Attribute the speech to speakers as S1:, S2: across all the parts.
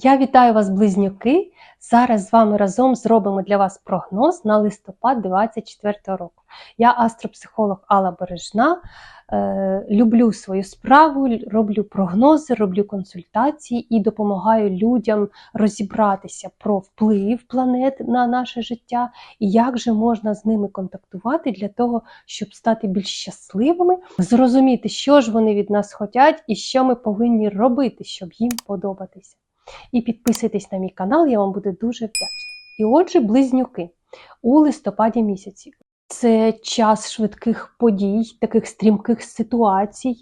S1: Я вітаю вас, близнюки! Зараз з вами разом зробимо для вас прогноз на листопад 2024 року. Я астропсихолог Алла Бережна. Е, люблю свою справу, роблю прогнози, роблю консультації і допомагаю людям розібратися про вплив планет на наше життя і як же можна з ними контактувати для того, щоб стати більш щасливими, зрозуміти, що ж вони від нас хочуть і що ми повинні робити, щоб їм подобатися. І підписуйтесь на мій канал, я вам буду дуже вдячна. І отже, близнюки у листопаді місяці. Це час швидких подій, таких стрімких ситуацій.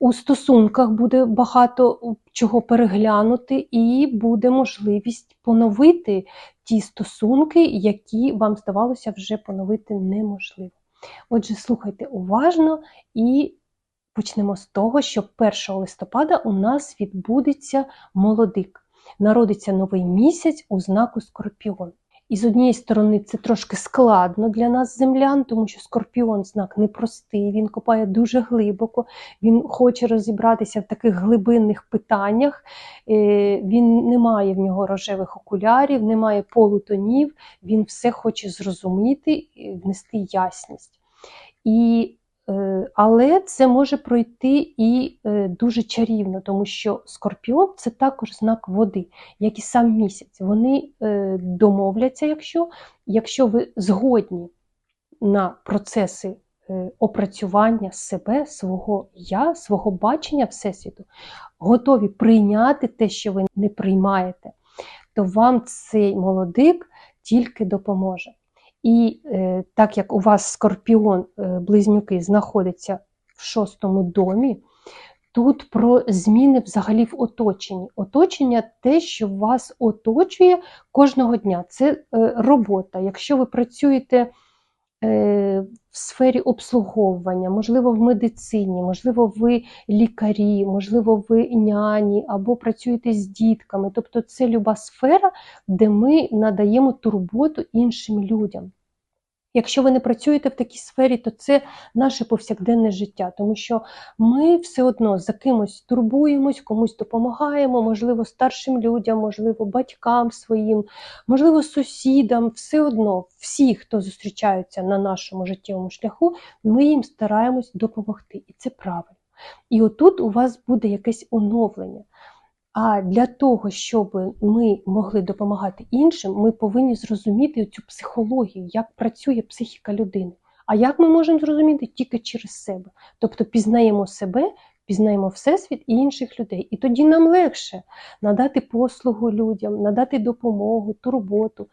S1: У стосунках буде багато чого переглянути, і буде можливість поновити ті стосунки, які вам здавалося вже поновити неможливо. Отже, слухайте уважно і почнемо з того, що 1 листопада у нас відбудеться молодик. Народиться новий місяць у знаку Скорпіон. І з однієї сторони, це трошки складно для нас, землян, тому що скорпіон знак непростий, він копає дуже глибоко, він хоче розібратися в таких глибинних питаннях. Е, він не має в нього рожевих окулярів, не має полутонів, він все хоче зрозуміти, внести ясність. І але це може пройти і е, дуже чарівно, тому що скорпіон це також знак води, як і сам місяць. Вони е, домовляться, якщо, якщо ви згодні на процеси опрацювання себе, свого я, свого бачення Всесвіту, готові прийняти те, що ви не приймаєте, то вам цей молодик тільки допоможе. І е, так як у вас скорпіон, е, близнюки, знаходиться в шостому домі, тут про зміни взагалі в оточенні. Оточення те, що вас оточує кожного дня. Це е, робота. Якщо ви працюєте в сфері обслуговування, можливо, в медицині, можливо, ви лікарі, можливо, ви няні або працюєте з дітками. Тобто це люба сфера, де ми надаємо турботу іншим людям. Якщо ви не працюєте в такій сфері, то це наше повсякденне життя, тому що ми все одно за кимось турбуємось, комусь допомагаємо, можливо, старшим людям, можливо, батькам своїм, можливо, сусідам. Все одно, всі, хто зустрічаються на нашому життєвому шляху, ми їм стараємось допомогти. І це правильно. І отут у вас буде якесь оновлення. А для того, щоб ми могли допомагати іншим, ми повинні зрозуміти цю психологію, як працює психіка людини. А як ми можемо зрозуміти тільки через себе? Тобто пізнаємо себе, пізнаємо всесвіт і інших людей. І тоді нам легше надати послугу людям, надати допомогу, турботу.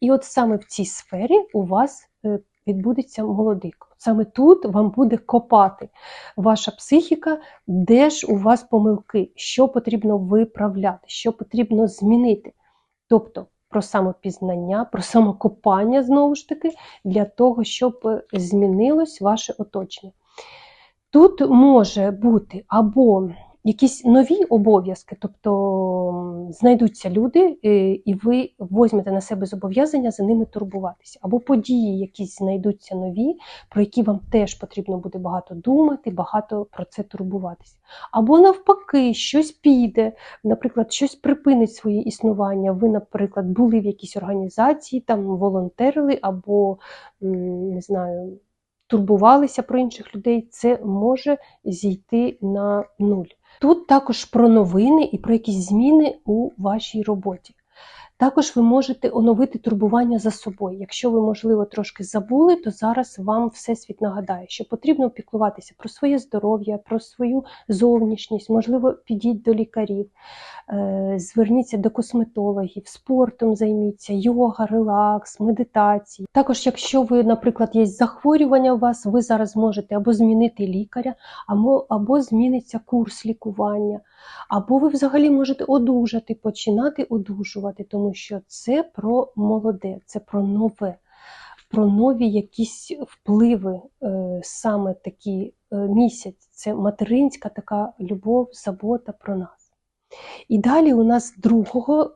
S1: І от саме в цій сфері у вас е, відбудеться молодик. Саме тут вам буде копати ваша психіка, де ж у вас помилки, що потрібно виправляти, що потрібно змінити. Тобто про самопізнання, про самокопання, знову ж таки, для того, щоб змінилось ваше оточення. Тут може бути або якісь нові обов'язки, тобто знайдуться люди, е, і ви возьмете на себе зобов'язання за ними турбуватися, або події, якісь знайдуться нові, про які вам теж потрібно буде багато думати, багато про це турбуватися. Або навпаки, щось піде, наприклад, щось припинить своє існування. Ви, наприклад, були в якійсь організації, там волонтерили, або не знаю. Турбувалися про інших людей, це може зійти на нуль. Тут також про новини і про якісь зміни у вашій роботі. Також ви можете оновити турбування за собою. Якщо ви, можливо, трошки забули, то зараз вам всесвіт нагадає, що потрібно піклуватися про своє здоров'я, про свою зовнішність, можливо, підіть до лікарів, е, зверніться до косметологів, спортом займіться, йога, релакс, медитації. Також, якщо ви, наприклад, є захворювання у вас, ви зараз можете або змінити лікаря, або, або зміниться курс лікування. Або ви взагалі можете одужати, починати одужувати, тому що це про молоде, це про нове, про нові якісь впливи, е, саме такі е, місяць. Це материнська така любов, забота про нас. І далі у нас 2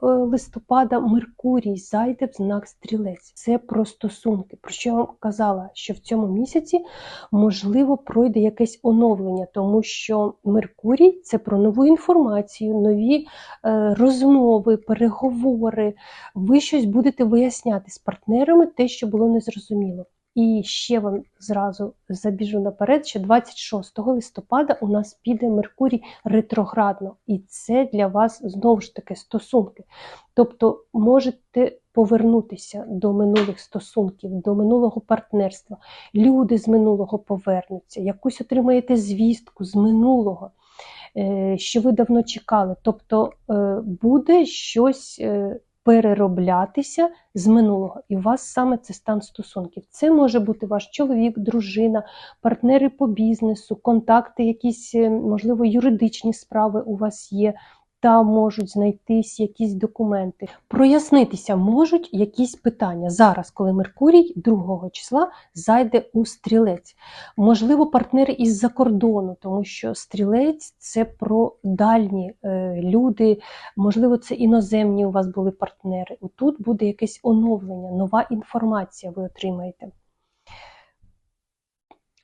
S1: е, листопада Меркурій зайде в знак стрілець. Це про стосунки. Про що я вам казала, що в цьому місяці можливо пройде якесь оновлення, тому що Меркурій це про нову інформацію, нові е, розмови, переговори. Ви щось будете виясняти з партнерами, те, що було незрозуміло. І ще вам зразу забіжу наперед, що 26 листопада у нас піде Меркурій ретроградно, і це для вас знову ж таки стосунки. Тобто можете повернутися до минулих стосунків, до минулого партнерства. Люди з минулого повернуться, якусь отримаєте звістку з минулого, е, що ви давно чекали. Тобто е, буде щось. Перероблятися з минулого, і у вас саме це стан стосунків. Це може бути ваш чоловік, дружина, партнери по бізнесу, контакти, якісь, е, можливо, юридичні справи у вас є, та можуть знайтись якісь документи. Прояснитися можуть якісь питання зараз, коли Меркурій 2 числа зайде у стрілець. Можливо, партнери із-за кордону, тому що стрілець це про дальні е, люди, можливо, це іноземні у вас були партнери. Тут буде якесь оновлення, нова інформація ви отримаєте.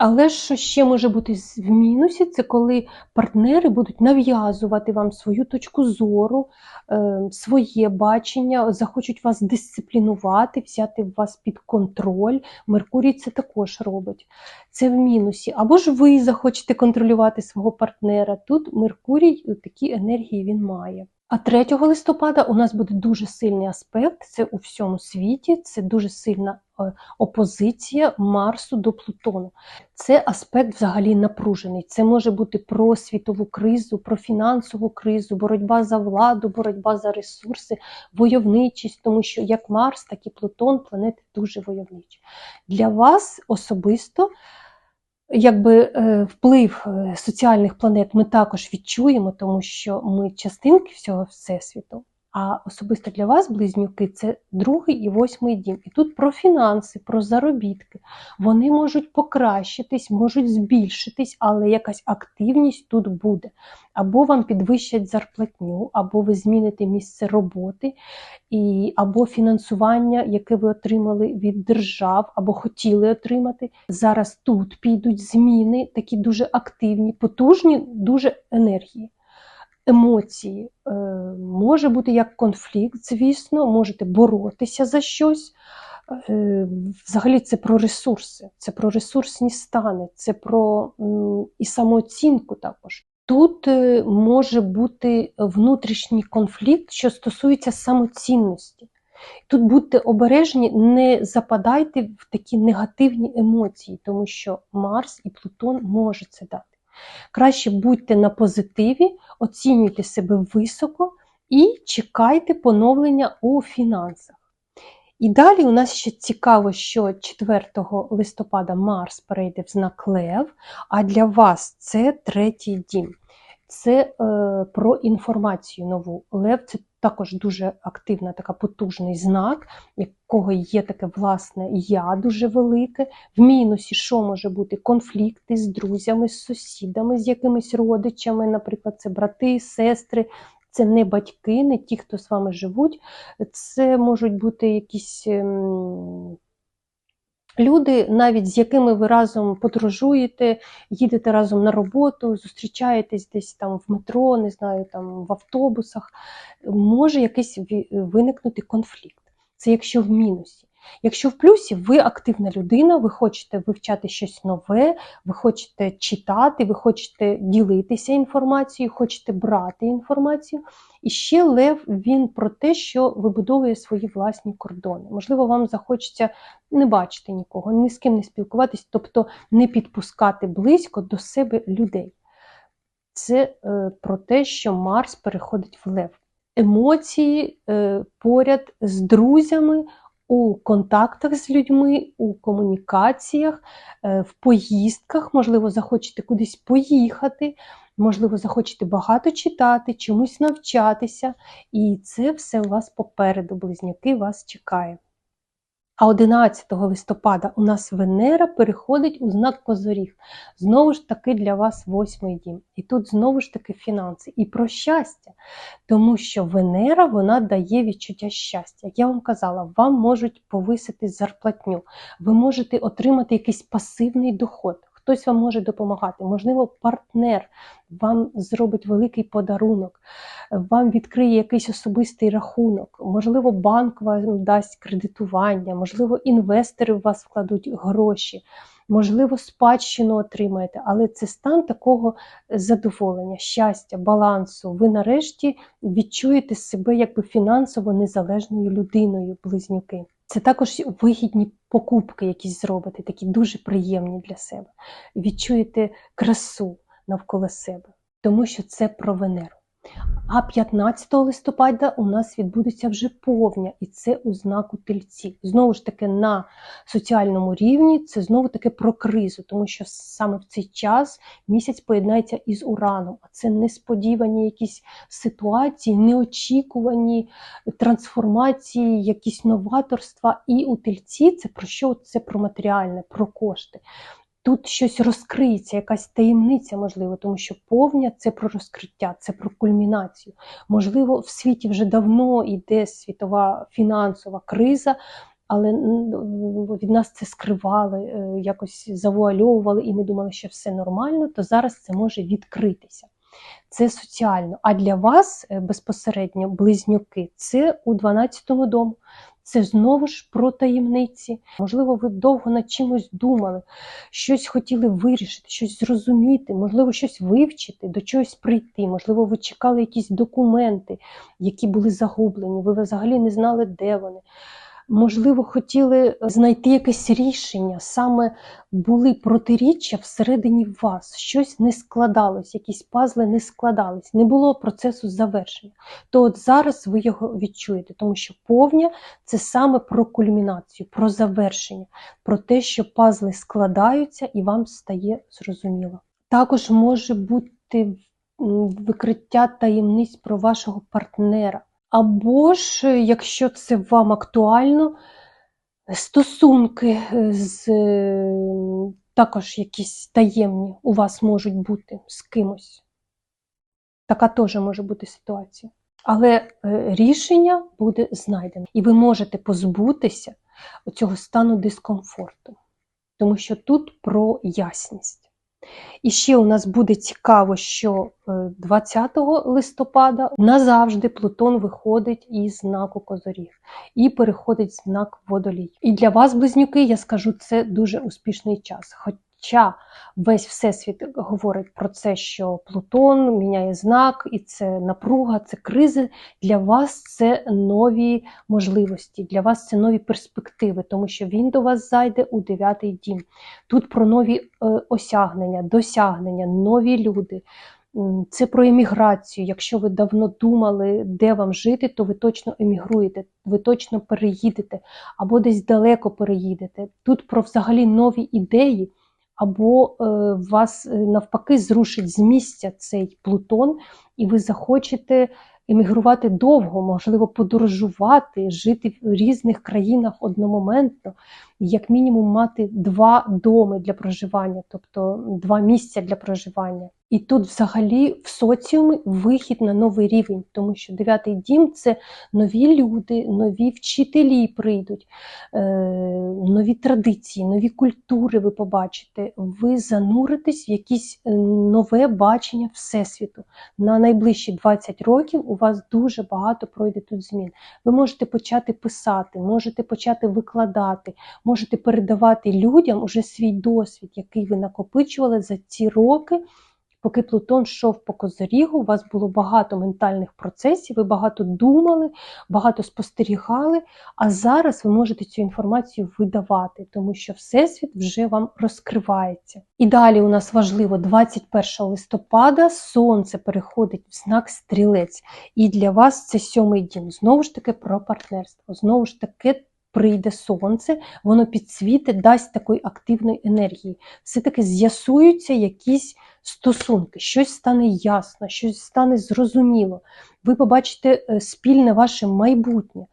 S1: Але що ще може бути в мінусі, це коли партнери будуть нав'язувати вам свою точку зору, е, своє бачення, захочуть вас дисциплінувати, взяти вас під контроль. Меркурій це також робить. Це в мінусі. Або ж ви захочете контролювати свого партнера. Тут Меркурій е, такі енергії він має. А 3 листопада у нас буде дуже сильний аспект. Це у всьому світі, це дуже сильна е, опозиція Марсу до Плутону. Це аспект взагалі напружений. Це може бути про світову кризу, про фінансову кризу, боротьба за владу, боротьба за ресурси, войовничість, тому що як Марс, так і Плутон планети дуже войовничі. Для вас особисто. Якби е, вплив е, соціальних планет ми також відчуємо, тому що ми частинки всього всесвіту. А особисто для вас, близнюки, це другий і восьмий дім. І тут про фінанси, про заробітки. Вони можуть покращитись, можуть збільшитись, але якась активність тут буде. Або вам підвищать зарплатню, або ви зміните місце роботи, і, або фінансування, яке ви отримали від держав, або хотіли отримати. Зараз тут підуть зміни, такі дуже активні, потужні, дуже енергії емоції. Е, Може бути як конфлікт, звісно, можете боротися за щось. Е, Взагалі це про ресурси, це про ресурсні стани, це про і самооцінку також. Тут е, може бути внутрішній конфлікт, що стосується самоцінності. Тут будьте обережні, не западайте в такі негативні емоції, тому що Марс і Плутон може це дати. Краще будьте на позитиві, оцінюйте себе високо і чекайте поновлення у фінансах. І далі у нас ще цікаво, що 4 листопада Марс перейде в знак Лев, а для вас це третій дім. Це е, про інформацію нову. Лев це також дуже активна, така потужний знак, якого є таке власне я дуже велике. В мінусі, що може бути? Конфлікти з друзями, з сусідами, з якимись родичами, наприклад, це брати, сестри. Це не батьки, не ті, хто з вами живуть. Це можуть бути якісь ем, люди, навіть з якими ви разом подорожуєте, їдете разом на роботу, зустрічаєтесь десь там в метро, не знаю, там в автобусах. Може якийсь виникнути конфлікт. Це якщо в мінусі. Якщо в плюсі ви активна людина, ви хочете вивчати щось нове, ви хочете читати, ви хочете ділитися інформацією, хочете брати інформацію. І ще лев він про те, що вибудовує свої власні кордони. Можливо, вам захочеться не бачити нікого, ні з ким не спілкуватись, тобто не підпускати близько до себе людей. Це е, про те, що Марс переходить в лев. Емоції е, поряд з друзями у контактах з людьми, у комунікаціях, е, в поїздках, можливо, захочете кудись поїхати, можливо, захочете багато читати, чомусь навчатися, і це все у вас попереду, близняки вас чекає. А 11 листопада у нас Венера переходить у знак Козоріг. Знову ж таки для вас восьмий дім. І тут знову ж таки фінанси і про щастя. Тому що Венера вона дає відчуття щастя. Як я вам казала, вам можуть повисити зарплатню, ви можете отримати якийсь пасивний доход. Хтось вам може допомагати, можливо, партнер вам зробить великий подарунок, вам відкриє якийсь особистий рахунок, можливо, банк вам дасть кредитування, можливо, інвестори в вас вкладуть гроші, можливо, спадщину отримаєте, але це стан такого задоволення, щастя, балансу. Ви нарешті відчуєте себе якби фінансово незалежною людиною, близнюки. Це також вигідні покупки, якісь зробите, такі дуже приємні для себе. Відчуєте красу навколо себе, тому що це про Венеру. А 15 листопада у нас відбудеться вже повня, і це у знаку тельці. Знову ж таки, на соціальному рівні це знову таки про кризу, тому що саме в цей час місяць поєднається із ураном, а це несподівані якісь ситуації, неочікувані трансформації, якісь новаторства. І у тельці це про що? Це про матеріальне, про кошти. Тут щось розкриється, якась таємниця, можливо, тому що повня це про розкриття, це про кульмінацію. Можливо, в світі вже давно йде світова фінансова криза, але від нас це скривали, е, якось завуальовували, і ми думали, що все нормально, то зараз це може відкритися. Це соціально. А для вас е, безпосередньо близнюки це у 12-му дому. Це знову ж про таємниці. Можливо, ви довго над чимось думали, щось хотіли вирішити, щось зрозуміти, можливо, щось вивчити, до чогось прийти. Можливо, ви чекали якісь документи, які були загублені, ви взагалі не знали, де вони можливо, хотіли знайти якесь рішення, саме були протиріччя всередині вас, щось не складалось, якісь пазли не складались, не було процесу завершення. То от зараз ви його відчуєте, тому що повня це саме про кульмінацію, про завершення, про те, що пазли складаються і вам стає зрозуміло. Також може бути викриття таємниць про вашого партнера. Або ж, якщо це вам актуально, стосунки з також якісь таємні у вас можуть бути з кимось. Така теж може бути ситуація. Але е, рішення буде знайдено. І ви можете позбутися цього стану дискомфорту, тому що тут про ясність. І ще у нас буде цікаво, що 20 е, листопада назавжди Плутон виходить із знаку козорів і переходить в знак водолій. І для вас, близнюки, я скажу, це дуже успішний час. Хоча весь всесвіт говорить про це, що Плутон міняє знак, і це напруга, це кризи. Для вас це нові можливості, для вас це нові перспективи, тому що він до вас зайде у дев'ятий дім. Тут про нові е, осягнення, досягнення, нові люди. Це про еміграцію. Якщо ви давно думали, де вам жити, то ви точно емігруєте, ви точно переїдете або десь далеко переїдете. Тут про взагалі нові ідеї або е, вас е, навпаки зрушить з місця цей Плутон, і ви захочете емігрувати довго, можливо, подорожувати, жити в різних країнах одномоментно, як мінімум мати два доми для проживання, тобто два місця для проживання. І тут, взагалі, в соціумі вихід на новий рівень, тому що дев'ятий дім це нові люди, нові вчителі прийдуть, е, нові традиції, нові культури ви побачите. Ви зануритесь в якесь е, нове бачення Всесвіту. На найближчі 20 років у вас дуже багато пройде тут змін. Ви можете почати писати, можете почати викладати, можете передавати людям уже свій досвід, який ви накопичували за ці роки. Поки Плутон йшов по козорігу, у вас було багато ментальних процесів, ви багато думали, багато спостерігали, а зараз ви можете цю інформацію видавати, тому що Всесвіт вже вам розкривається. І далі у нас важливо, 21 листопада сонце переходить в знак стрілець. І для вас це сьомий дім. Знову ж таки, про партнерство. Знову ж таки, прийде сонце, воно підсвітить, дасть такої активної енергії. Все-таки з'ясуються якісь стосунки, щось стане ясно, щось стане зрозуміло. Ви побачите е, спільне ваше майбутнє.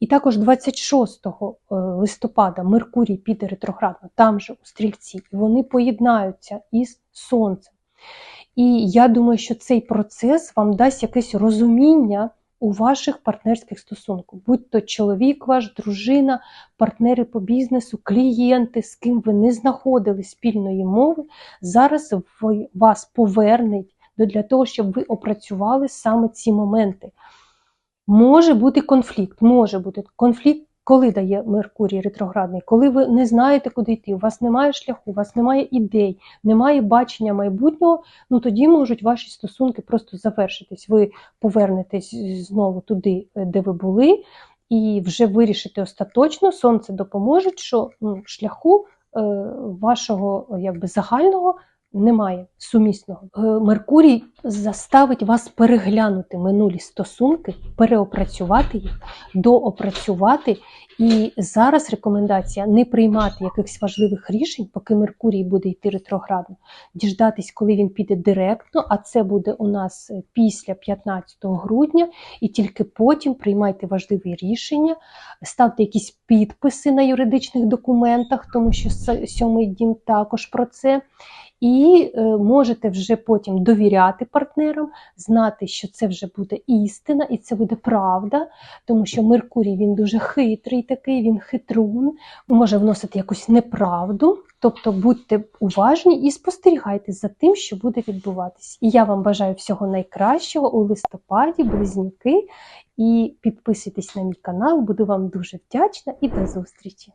S1: І також 26 е, листопада Меркурій піде ретроградно, там же у стрільці, і вони поєднаються із Сонцем. І я думаю, що цей процес вам дасть якесь розуміння у ваших партнерських стосунках, будь то чоловік ваш, дружина, партнери по бізнесу, клієнти, з ким ви не знаходили спільної мови, зараз ви- вас повернуть до- для того, щоб ви опрацювали саме ці моменти. Може бути конфлікт, може бути конфлікт, коли дає Меркурій ретроградний, коли ви не знаєте, куди йти, у вас немає шляху, у вас немає ідей, немає бачення майбутнього, ну тоді можуть ваші стосунки просто завершитись. Ви повернетесь знову туди, е, де ви були, і вже вирішите остаточно, сонце допоможе, що ну, шляху е, вашого е, якби, загального немає сумісного. Е, Меркурій заставить вас переглянути минулі стосунки, переопрацювати їх, доопрацювати. І зараз рекомендація не приймати якихось важливих рішень, поки Меркурій буде йти ретроградно, діждатись, коли він піде директно, а це буде у нас е, після 15 грудня, і тільки потім приймайте важливі рішення, ставте якісь підписи на юридичних документах, тому що сьомий дім також про це. І е, можете вже потім довіряти партнерам, знати, що це вже буде істина і це буде правда, тому що Меркурій він дуже хитрий такий, він хитрун, може вносити якусь неправду. Тобто будьте уважні і спостерігайте за тим, що буде відбуватись. І я вам бажаю всього найкращого у листопаді, близнюки. І підписуйтесь на мій канал, буду вам дуже вдячна і до зустрічі!